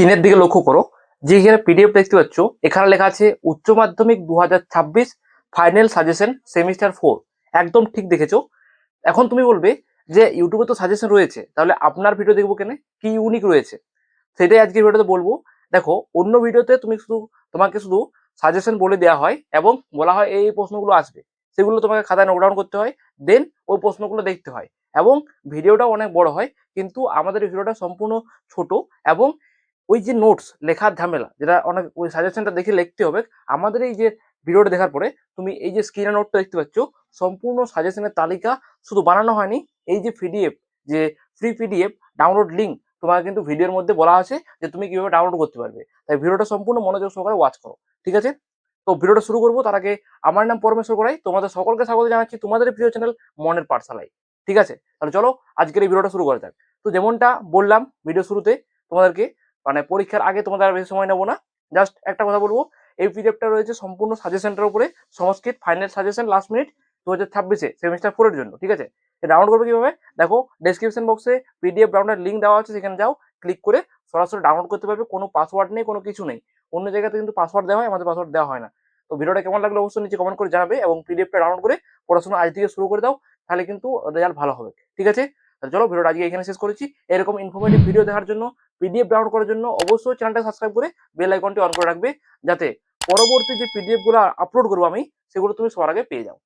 স্ক্রিনের দিকে লক্ষ্য করো, যে এখানে পিডিএফ দেখতে পাচ্ছ, এখানে লেখা আছে উচ্চ মাধ্যমিক দু হাজার ছাব্বিশ ফাইনাল সাজেশন সেমিস্টার ফোর একদম ঠিক দেখেছ। এখন তুমি বলবে যে ইউটিউবে তো সাজেশন রয়েছে, তাহলে আপনার ভিডিও দেখব কেন? কি ইউনিক রয়েছে? সেটাই আজকে ভিডিওতে বলব। দেখো, অন্য ভিডিওতে তুমি শুধু, তোমাকে শুধু সাজেশন বলে দেওয়া হয় এবং বলা হয় এই প্রশ্নগুলো আসবে। সেগুলো তোমাকে খাতায় নোট ডাউন করতে হয় দেন ওই প্রশ্নগুলো দেখতে হয়। এবং ভিডিওটাও অনেক বড় হয়, কিন্তু আমাদের ভিডিওটা সম্পূর্ণ ছোট এবং ওই যে নোটস লেখার ঝামেলা, যেটা অনেক ওই সাজেশনটা দেখে লিখতে হবে, আমাদের এই যে ভিডিওটা দেখার পরে তুমি এই যে স্ক্রিনে নোটটা দেখতে পাচ্ছ, সম্পূর্ণ সাজেশনের তালিকা শুধু বানানো হয়নি, এই যে পিডিএফ যে ফ্রি পিডিএফ ডাউনলোড লিঙ্ক তোমার কিন্তু ভিডিওর মধ্যে বলা আছে যে তুমি কীভাবে ডাউনলোড করতে পারবে। তাই ভিডিওটা সম্পূর্ণ মনোযোগ সহকারে ওয়াচ করো, ঠিক আছে? তো ভিডিওটা শুরু করব, তার আগে আমার নাম পরমেশ্বর গোড়াই, তোমাদের সকলকে স্বাগত জানাচ্ছি তোমাদের প্রিয় চ্যানেল মনের পাঠশালায়, ঠিক আছে? তাহলে চলো আজকের এই ভিডিওটা শুরু করা যাক। তো যেমনটা বললাম ভিডিও শুরুতে, তোমাদেরকে মানে পরীক্ষার আগে তোমাদের আর বেশি সময় নেব না। জাস্ট একটা কথা বলব এই পিডিএফটা রয়েছে সম্পূর্ণ সাজেশনটার উপরে, Sanskrit final suggestion last minute দু হাজার ছাব্বিশে সেমিস্টার ফোরের জন্য, ঠিক আছে? ডাউনলোড করবে কীভাবে? দেখো ডেসক্রিপশন বক্সে পিডিএফ ডাউনলোড লিঙ্ক দেওয়া আছে, সেখানে যাও ক্লিক করে সরাসরি ডাউনলোড করতে পারবে, কোনো পাসওয়ার্ড নেই, কোনো কিছু নেই। অন্য জায়গাতে কিন্তু পাসওয়ার্ড দেওয়া হয়, আমাদের পাসওয়ার্ড দেওয়া হয় না। তো ভিডিওটা কেমন লাগল অবশ্যই নিচে কমেন্ট করে জানাবে এবং পিডিএফটা ডাউনলোড করে পড়াশোনা আজ থেকে শুরু করে দাও, তাহলে কিন্তু রেজাল্ট ভালো হবে, ঠিক আছে? চলো, ভিডিওটা আজকে এখানে শেষ করেছি। এরকম ইনফরমেটিভ ভিডিও দেখার জন্য পিডিএফ ডাউনলোড করার জন্য অবশ্যই চ্যানেলটা সাবস্ক্রাইব করে বেল আইকনটি অন করে রাখবে, যাতে পরবর্তী যে পিডিএফগুলো আপলোড করব আমি, সেগুলো তুমি সবার আগে পেয়ে যাও।